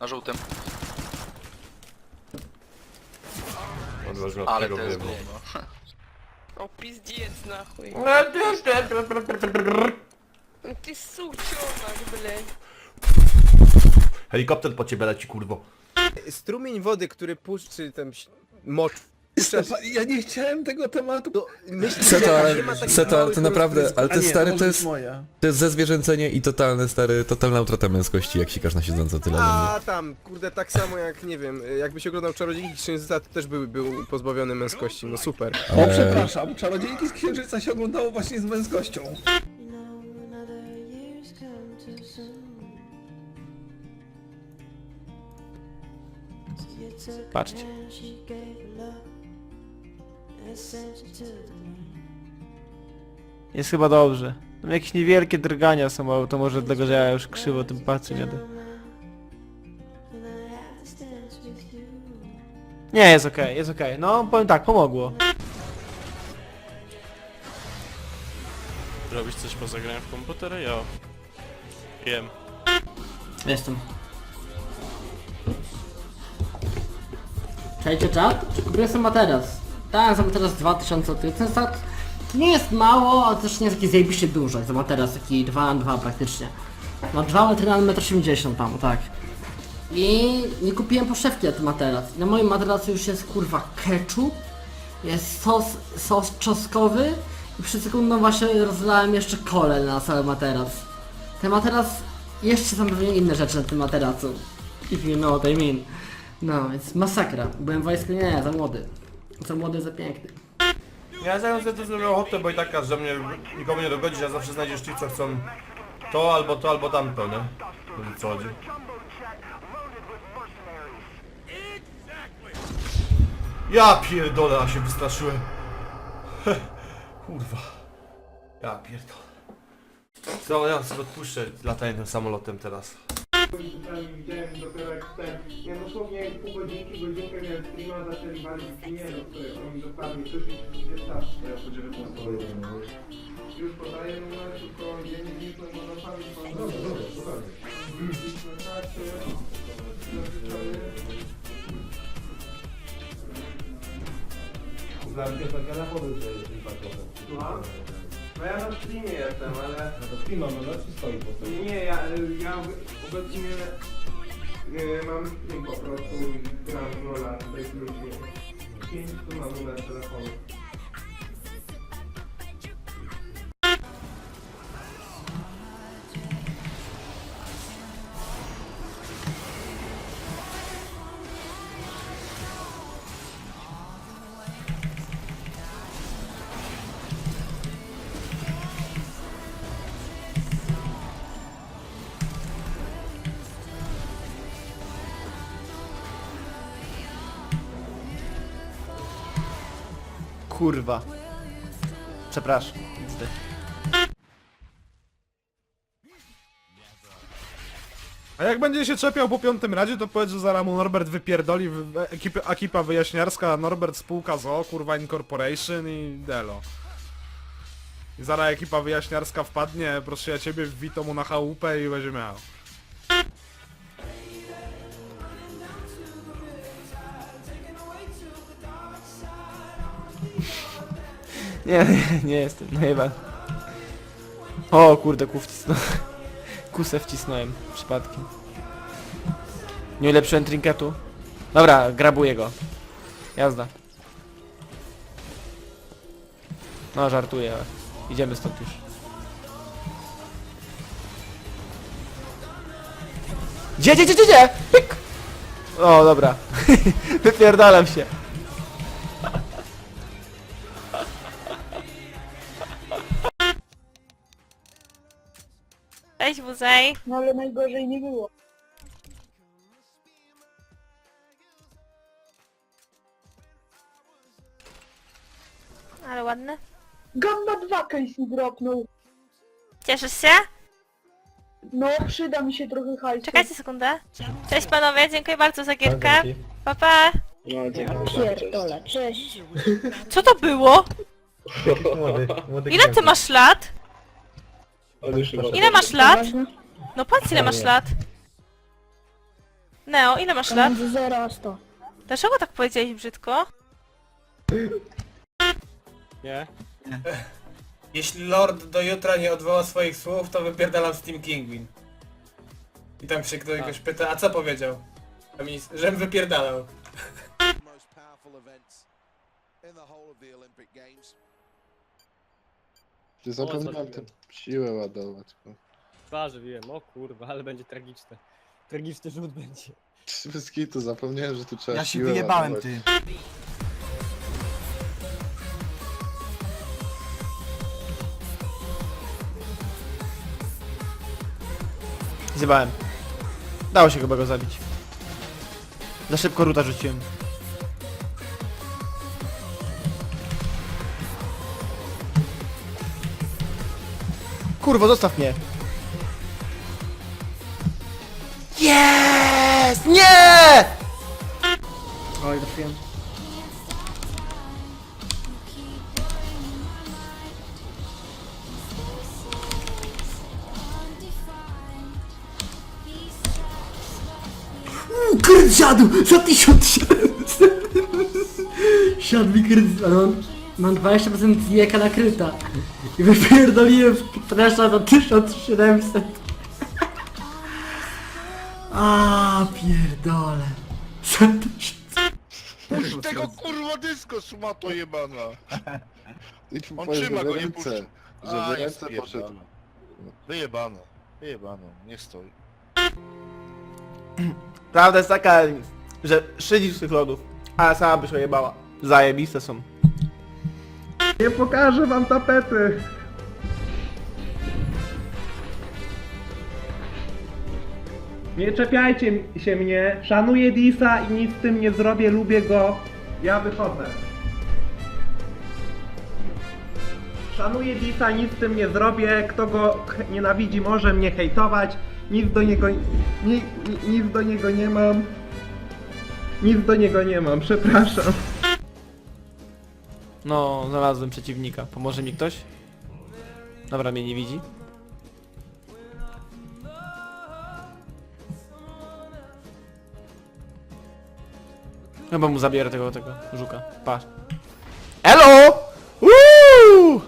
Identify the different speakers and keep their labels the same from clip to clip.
Speaker 1: Na żółtym.
Speaker 2: Odważ
Speaker 1: Ale
Speaker 2: tego
Speaker 1: to jest
Speaker 2: wyjebał.
Speaker 1: gówno.
Speaker 3: O pizdziec нахуй. Ty sucionak, blядь.
Speaker 2: Helikopter po ciebie leci, kurwo.
Speaker 4: Strumień wody, który puszczy ten ś- mocz.
Speaker 5: ja nie chciałem tego tematu.
Speaker 4: To myślę,
Speaker 6: Seto,
Speaker 4: że nie ma
Speaker 6: ale,
Speaker 4: takich
Speaker 6: Seto, ale
Speaker 4: małych
Speaker 6: to naprawdę,
Speaker 4: rozprysków.
Speaker 6: ale to
Speaker 5: A nie,
Speaker 6: stary,
Speaker 5: może
Speaker 6: to
Speaker 5: być
Speaker 6: jest,
Speaker 5: moja.
Speaker 6: to jest zezwierzęcenie i totalne, stary, totalna utrata męskości, jak sikasz na siedząco tyle.
Speaker 4: A tam, kurde, tak samo jak, nie wiem, jakbyś oglądał Czarodziejki Księżyca, to też był, był pozbawiony męskości, no super.
Speaker 5: O,
Speaker 6: Ale-
Speaker 5: przepraszam, czarodziejki z księżyca się oglądało właśnie z męskością.
Speaker 7: Patrzcie. Jest chyba dobrze. Tam jakieś niewielkie drgania są, ale to może dlatego, że ja już krzywo tym patrzę, nie Nie, jest okej, jest okej. No, powiem tak, pomogło.
Speaker 8: Robisz coś poza grałem w komputer? Ja. Jem.
Speaker 9: Jestem. Czajcie czat? Kupiłem sobie materac. Tak, za materac 2000 zł. Ten stat nie jest mało, ale też nie jest taki zajebiście dużo, jak za materac, taki 2 na 2 praktycznie. Ma 2 metry na 1,80 m tam, tak. I nie kupiłem poszewki na ten materac. Na moim materacu już jest kurwa ketchup, jest sos, sos czosnkowy i przed sekundą właśnie rozlałem jeszcze kole na cały materac. Ten materac, jeszcze są pewnie inne rzeczy na tym materacu. If you know what I mean. No, więc masakra. Byłem w wojsku, nie, za młody. Za młody, za piękny.
Speaker 2: Ja zaraz to zrobię ochotę, bo i tak że mnie nikomu nie dogodzisz, a zawsze znajdziesz tych, co chcą to, albo to, albo tamto, nie? Co chodzi. Ja pierdolę, a się wystraszyłem. Kurwa. Ja pierdolę. Co, ja sobie odpuszczę latanie tym samolotem teraz.
Speaker 10: Widziałem dopiero jak ten, ja dosłownie pół godzinki, godzinkę miałem streama, zaczęli walić inżynierów, które oni dokładnie przyszli wszystkie stawki. Ja po 19 Już podaję numer, tylko dzień znikną, bo na pamięć mam... Dobra, dobra, dobra. No ja na streamie jestem, ale... No to streama, no czy stoi po prostu? Nie, ja, ja obecnie y, mam stream po prostu i gram w rola tutaj z ludźmi. Pięć tu mam numer telefonu.
Speaker 7: Kurwa. Przepraszam.
Speaker 11: A jak będzie się czepiał po piątym razie, to powiedz, że zaraz mu Norbert wypierdoli ekipy, ekipa wyjaśniarska, Norbert spółka ZO, kurwa Incorporation i Delo. I zaraz ekipa wyjaśniarska wpadnie, proszę ja ciebie, wbito mu na chałupę i będzie miał.
Speaker 7: Nie, nie, nie jestem, no chyba. O kurde, ku. Kusę wcisnąłem przypadkiem. Nie ulepszyłem trinketu. Dobra, grabuję go. Jazda. No, żartuję, idziemy stąd już. Gdzie, gdzie, gdzie, gdzie, gdzie? Pyk! O, dobra. Wypierdalam się.
Speaker 3: Buzej.
Speaker 10: No ale najgorzej nie było.
Speaker 3: Ale ładny.
Speaker 10: Gamma 2 case dropnął.
Speaker 3: Cieszysz się?
Speaker 10: No, przyda mi się trochę hajsu.
Speaker 3: Czekajcie sekundę. Cześć panowie, dziękuję bardzo za gierkę. Pa, pa.
Speaker 10: Pierdolę, cześć.
Speaker 3: Co to było? Ile ty masz lat? Ile masz lat? No patrz ile masz lat. Neo, ile masz lat?
Speaker 1: Między 0 a 100.
Speaker 3: Dlaczego tak powiedziałeś brzydko?
Speaker 7: Nie?
Speaker 10: Jeśli Lord do jutra nie odwoła swoich słów, to wypierdalam Steam Kingwin. I tam się ktoś pyta, a co powiedział? A mi, żem wypierdalał.
Speaker 12: Ty zapomniałem tę siłę ładować. kurwa.
Speaker 7: Twarze wiem, o kurwa, ale będzie tragiczne. Tragiczny rzut będzie.
Speaker 12: Bez kitu, zapomniałem, że tu trzeba
Speaker 5: Ja się
Speaker 12: siłę
Speaker 5: wyjebałem,
Speaker 12: ładować.
Speaker 5: ty.
Speaker 7: Zjebałem. Dało się chyba go zabić. Za szybko ruta rzuciłem. Kurwo, zostaw mnie! Jest! Nie!
Speaker 9: Oj, trafiłem. Uuu, siadł! Za 1700! Siadł mi kryt, ale mam, mam 20% jeka na kryta. I wypierdoliłem presza za 1700. A pierdole. Za 1000.
Speaker 12: Tego kurwa dysko szmato jebana!
Speaker 13: On
Speaker 12: powiedz,
Speaker 13: trzyma
Speaker 12: żeby
Speaker 13: go, nie
Speaker 12: ręce,
Speaker 13: puszcza.
Speaker 12: żeby
Speaker 13: A,
Speaker 12: ręce
Speaker 13: jest
Speaker 12: poszedł.
Speaker 13: wyjebane. Wyjebane. Wyjebane, niech stoi.
Speaker 7: Prawda jest taka, że szydzisz z tych lodów, ale sama byś ojebała. Zajebiste są.
Speaker 10: Nie pokażę wam tapety! Nie czepiajcie się mnie, szanuję Disa i nic z tym nie zrobię, lubię go. Ja wychodzę. Szanuję Disa, nic z tym nie zrobię, kto go nienawidzi może mnie hejtować, nic do niego, ni, ni, nic do niego nie mam. Nic do niego nie mam, przepraszam.
Speaker 7: No, znalazłem przeciwnika. Pomoże mi ktoś? Dobra, mnie nie widzi. Chyba mu zabiorę tego, tego żuka. Patrz. Elo! Uuu!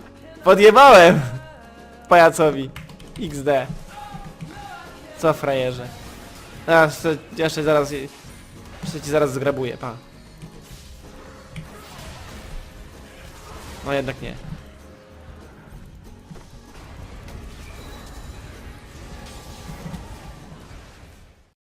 Speaker 7: Podjebałem! Pajacowi. XD. Co frajerze. Jeszcze, jeszcze zaraz... Jeszcze ci zaraz zgrabuję, pa. No jednak nie.